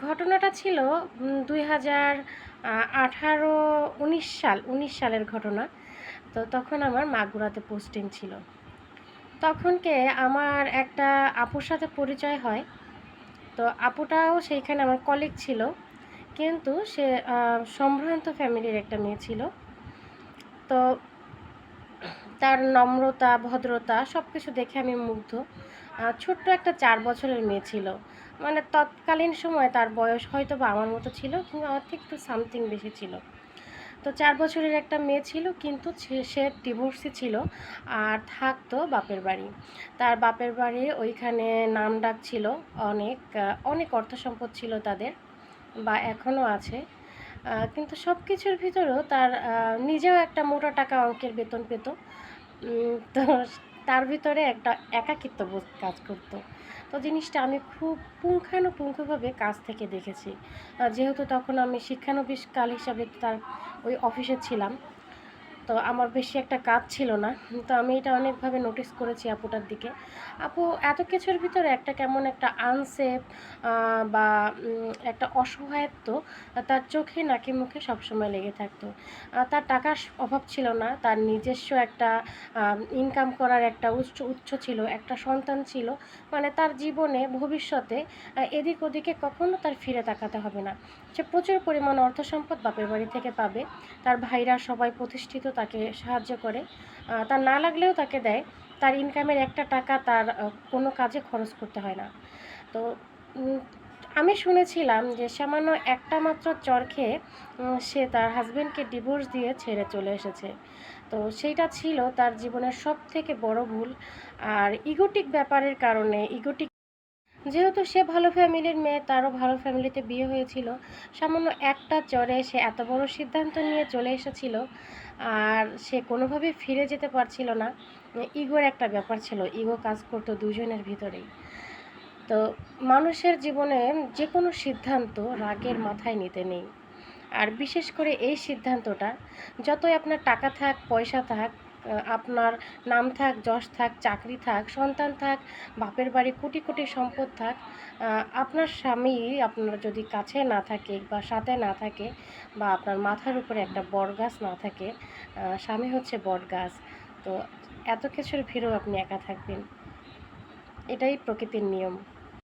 ঘটনাটা ছিল দুই হাজার আঠারো, উনিশ সাল, উনিশ সালের ঘটনা। তো তখন আমার মাগুরাতে পোস্টিং ছিল। তখনকে আমার একটা আপুর সাথে পরিচয় হয়। তো আপুটাও সেইখানে আমার কলিগ ছিল। কিন্তু সে সম্ভ্রান্ত ফ্যামিলির একটা মেয়ে ছিল। তো তার নম্রতা, ভদ্রতা সব কিছু দেখে আমি মুগ্ধ। ছোট্ট একটা চার বছরের মেয়ে ছিল। মানে তৎকালীন সময় তার বয়স হয়তো বা আমার মতো ছিল কিন্তু আমার থেকে একটু সামথিং বেশি ছিল। তো চার বছরের একটা মেয়ে ছিল কিন্তু সে- ডিভোর্সি ছিল আর থাকতো বাপের বাড়ি। তার বাপের বাড়ি ওইখানে নাম ডাক ছিল। অনেক অনেক অর্থ সম্পদ ছিল তাদের বা এখনও আছে। কিন্তু সব কিছুর ভিতরেও তার নিজেও একটা মোটা টাকা অঙ্কের বেতন পেত। তো তার ভিতরে একটা একাকিত্ব বোধ কাজ করত। তো জিনিসটা আমি খুব পুঙ্খানুপুঙ্খভাবে কাজ থেকে দেখেছি। যেহেতু তখন আমি শিক্ষানবিশকাল হিসাবে তার ওই অফিসে ছিলাম। তো আমার বেশি একটা কাজ ছিল না। তো আমি এটা অনেকভাবে নোটিস করেছি আপুটার দিকে। আপু, এত কিছুর ভিতরে একটা কেমন একটা আনসেফ বা একটা অসহায়ত্ব তার চোখে নাকি মুখে সবসময় লেগে থাকতো। তার টাকার অভাব ছিল না, তার নিজস্ব একটা ইনকাম করার একটা উচ্চ উচ্চ ছিল, একটা সন্তান ছিল। মানে তার জীবনে, ভবিষ্যতে এদিক ওদিকে কখনো তার ফিরে তাকাতে হবে না। সে প্রচুর পরিমাণ অর্থ সম্পদ বাপের বাড়ি থেকে পাবে। তার ভাইরা সবাই প্রতিষ্ঠিত তাকে সাহায্য করে। তার না লাগলেও তাকে দেয়। তার ইনকামের একটা টাকা তার কোনো কাজে খরচ করতে হয় না। তো আমি শুনেছিলাম যে সামান্য একটা মাত্র চর খেয়ে সে তার হাজব্যান্ডকে ডিভোর্স দিয়ে ছেড়ে চলে এসেছে। তো সেইটা ছিল তার জীবনের সব থেকে বড় ভুল। আর ইগোটিক ব্যাপারের কারণে ইগোটিক যেহেতু সে ভালো ফ্যামিলির মেয়ে, তারও ভালো ফ্যামিলিতে বিয়ে হয়েছিল। সামান্য একটা চরে সে এত বড় সিদ্ধান্ত নিয়ে চলে এসেছিল আর সে কোনোভাবেই ফিরে যেতে পারছিল না। ইগোর একটা ব্যাপার ছিল, ইগো কাজ করতো দুজনের ভিতরেই। তো মানুষের জীবনে যে কোনো সিদ্ধান্ত রাগের মাথায় নিতে নেই। আর বিশেষ করে এই সিদ্ধান্তটা, যতই আপনার টাকা থাক, পয়সা থাক আপনার নাম থাক, যশ থাক, চাকরি থাক, সন্তান থাক, বাপের বাড়ি, কোটি কোটি সম্পদ থাক আপনার স্বামী আপনার যদি কাছে না থাকে বা সাথে না থাকে বা আপনার মাথার উপরে একটা বট গাছ না থাকে স্বামী হচ্ছে বট গাছ তো এত কিছুর ভিড়েও আপনি একা থাকবেন। এটাই প্রকৃতির নিয়ম।